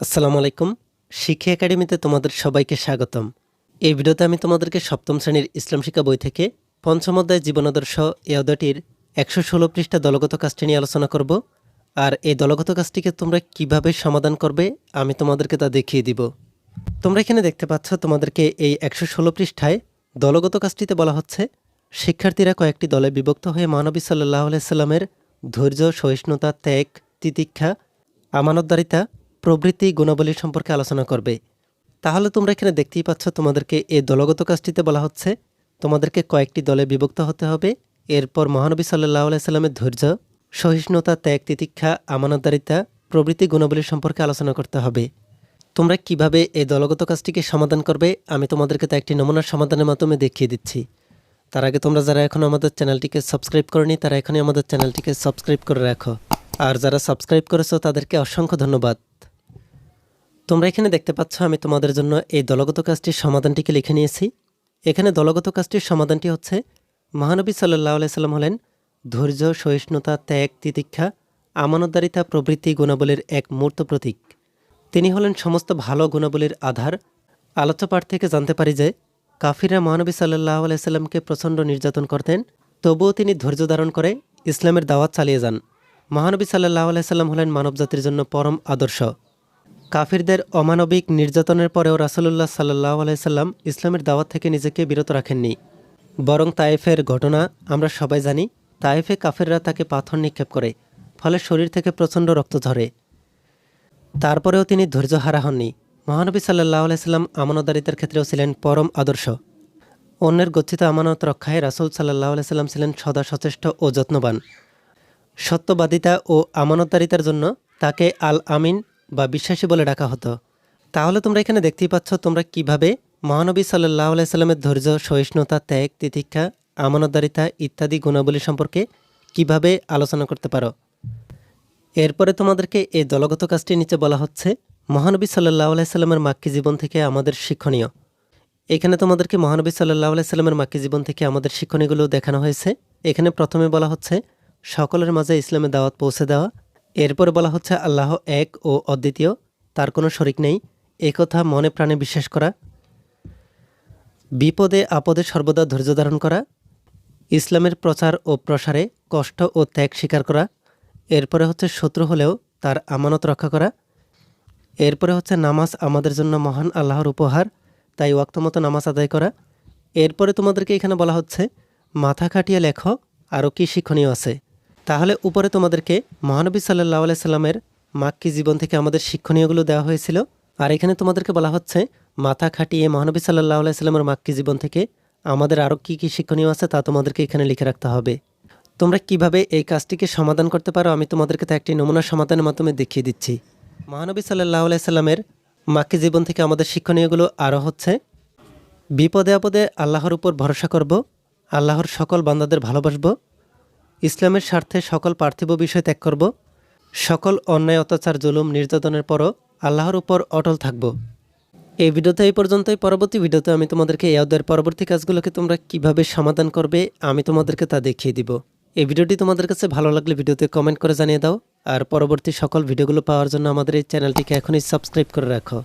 আসসালামু আলাইকুম। শিক্ষা একাডেমিতে তোমাদের সবাইকে স্বাগতম। এই ভিডিওতে আমি তোমাদেরকে সপ্তম শ্রেণির ইসলাম শিক্ষা বই থেকে পঞ্চম অধ্যায় জীবনাদর্শ এই অধ্যায়টির একশো ষোলো পৃষ্ঠা দলগত কাজটি নিয়ে আলোচনা করব। আর এই দলগত কাজটিকে তোমরা কীভাবে সমাধান করবে, আমি তোমাদেরকে তা দেখিয়ে দিব। তোমরা এখানে দেখতে পাচ্ছ তোমাদেরকে এই একশো ষোলো পৃষ্ঠায় দলগত কাজটিতে বলা হচ্ছে, শিক্ষার্থীরা কয়েকটি দলে বিভক্ত হয়ে মহানবী সাল্লাহ আলাইস্লামের ধৈর্য, সহিষ্ণুতা, ত্যাগ, তিতিক্ষা, আমানতদারিতা প্রভৃতি গুণাবলী সম্পর্কে আলোচনা করবে। তাহলে তোমরা এখানে দেখতেই পাচ্ছ তোমাদেরকে এই দলগত কাজটিতে বলা হচ্ছে। তোমাদেরকে কয়েকটি দলে বিভক্ত হতে হবে। এরপর মহানবী সাল্লাহ আলাইস্লামের ধৈর্য, সহিষ্ণুতা, ত্যাগ, তিতিক্ষা, আমানতদারিতা প্রভৃতি গুণাবলী সম্পর্কে আলোচনা করতে হবে। তোমরা কীভাবে এই দলগত কাজটিকে সমাধান করবে আমি তোমাদেরকে তা একটি নমুনার সমাধানের মাধ্যমে দেখিয়ে দিচ্ছি। তার আগে তোমরা যারা এখনও আমাদের চ্যানেলটিকে সাবস্ক্রাইব করনি, তারা এখনই আমাদের চ্যানেলটিকে সাবস্ক্রাইব করে রাখো। আর যারা সাবস্ক্রাইব করেছ তাদেরকে অসংখ্য ধন্যবাদ। তোমরা এখানে দেখতে পাচ্ছ, আমি তোমাদের জন্য এই দলগত কাজটির সমাধানটিকে লিখে নিয়েছি। এখানে দলগত কাজটির সমাধানটি হচ্ছে, মহানবী সাল্লাহ আলাইসাল্লাম হলেন ধৈর্য, সহিষ্ণুতা, ত্যাগ, তিতিক্ষা, আমানতদারিতা প্রভৃতি গুণাবলীর এক মূর্ত প্রতীক। তিনি হলেন সমস্ত ভালো গুণাবলীর আধার। আলোচ্য পাঠ থেকে জানতে পারি যে কাফিরা মহানবী সাল্লাহ আলাইসাল্লামকে প্রচণ্ড নির্যাতন করতেন, তবুও তিনি ধৈর্য ধারণ করে ইসলামের দাওয়াত চালিয়ে যান। মহানবী সাল্লাহ আলাইসাল্লাম হলেন মানবজাতির জন্য পরম আদর্শ। কাফিরদের অমানবিক নির্যাতনের পরেও রাসুলুল্লাহ সাল্লাহ আলাইসাল্লাম ইসলামের দাওয়াত থেকে নিজেকে বিরত রাখেননি। বরং তায়েফের ঘটনা আমরা সবাই জানি, তায়েফে কাফিররা তাকে পাথর নিক্ষেপ করে, ফলে শরীর থেকে প্রচণ্ড রক্ত ঝরে। তারপরেও তিনি ধৈর্য হারা হননি। মহানবী সাল্লাহ আলাইসাল্লাম আমানতদারিতার ক্ষেত্রেও ছিলেন পরম আদর্শ। অন্যের গচ্ছিত আমানত রক্ষায় রাসুল সাল্লাহ আলাইসাল্লাম ছিলেন সদা সচেষ্ট ও যত্নবান। সত্যবাদিতা ও আমানতদারিতার জন্য তাকে আল আমিন বা বিশ্বাসী বলে ডাকা হতো। তাহলে তোমরা এখানে দেখতেই পাচ্ছ তোমরা কীভাবে মহানবী সাল্লাহ আলাইস্লামের ধৈর্য, সহিষ্ণুতা, ত্যাগ, তিতিক্ষা, আমানতদারিতা ইত্যাদি গুণাবলী সম্পর্কে কীভাবে আলোচনা করতে পারো। এরপরে তোমাদেরকে এই দলগত কাজটির নিচে বলা হচ্ছে, মহানবী সাল্লাহ আলাইস্লামের মাক্কি জীবন থেকে আমাদের শিক্ষণীয়। এখানে তোমাদেরকে মহানবী সাল্লাহ আলাইস্লামের মাক্কি জীবন থেকে আমাদের শিক্ষণীয়গুলো দেখানো হয়েছে। এখানে প্রথমে বলা হচ্ছে, সকলের মাঝে ইসলামের দাওয়াত পৌঁছে দেওয়া এরপরে বলা হচ্ছে, আল্লাহ এক ও অদ্বিতীয়, তার কোনো শরিক নেই। একথা মনে প্রাণে বিশ্বাস করা। বিপদে আপদে সর্বদা ধৈর্য ধারণ করা। ইসলামের প্রচার ও প্রসারে কষ্ট ও ত্যাগ স্বীকার করা। এরপরে হচ্ছে, শত্রু হলেও তার আমানত রক্ষা করা। এরপরে হচ্ছে, নামাজ আমাদের জন্য মহান আল্লাহর উপহার, তাই ওয়াক্তমতো নামাজ আদায় করা। এরপরে তোমাদেরকে এখানে বলা হচ্ছে, মাথা খাটিয়ে লেখো আরও কী শিক্ষণীয় আছে? তাহলে উপরে তোমাদেরকে মহানবী সাল্লাহ আলাইসাল্লামের মাক্কি জীবন থেকে আমাদের শিক্ষণীয়গুলো দেওয়া হয়েছিল। আর এখানে তোমাদেরকে বলা হচ্ছে, মাথা খাটিয়ে মহানবী সাল্লাহ আলাইসাল্লামের মাক্কি জীবন থেকে আমাদের আরও কী কী শিক্ষণীয় আছে তা তোমাদেরকে এখানে লিখে রাখতে হবে। তোমরা কীভাবে এই কাজটিকে সমাধান করতে পারো আমি তোমাদেরকে তা একটি নমুনা সমাধানের মাধ্যমে দেখিয়ে দিচ্ছি। মহানবী সাল্লাহ আলাইসাল্লামের মাক্কি জীবন থেকে আমাদের শিক্ষণীয়গুলো আরও হচ্ছে, বিপদে আপদে আল্লাহর উপর ভরসা করব, আল্লাহর সকল বান্দাদের ভালোবাসবো ইসলামের স্বার্থে সকল পার্থিব বিষয় ত্যাগ করব, সকল অন্যায়, অত্যাচার, জুলুম, নির্যাতনের পরও আল্লাহর উপর অটল থাকব। এই ভিডিওতে এই পর্যন্তই। পরবর্তী ভিডিওতে আমি তোমাদেরকে অধ্যায়ের পরবর্তী কাজগুলোকে তোমরা কীভাবে সমাধান করবে, আমি তোমাদেরকে তা দেখিয়ে দিব। এই ভিডিওটি তোমাদের কাছে ভালো লাগলে ভিডিওতে কমেন্ট করে জানিয়ে দাও। আর পরবর্তী সকল ভিডিওগুলো পাওয়ার জন্য আমাদের এই চ্যানেলটিকে এখনই সাবস্ক্রাইব করে রাখো।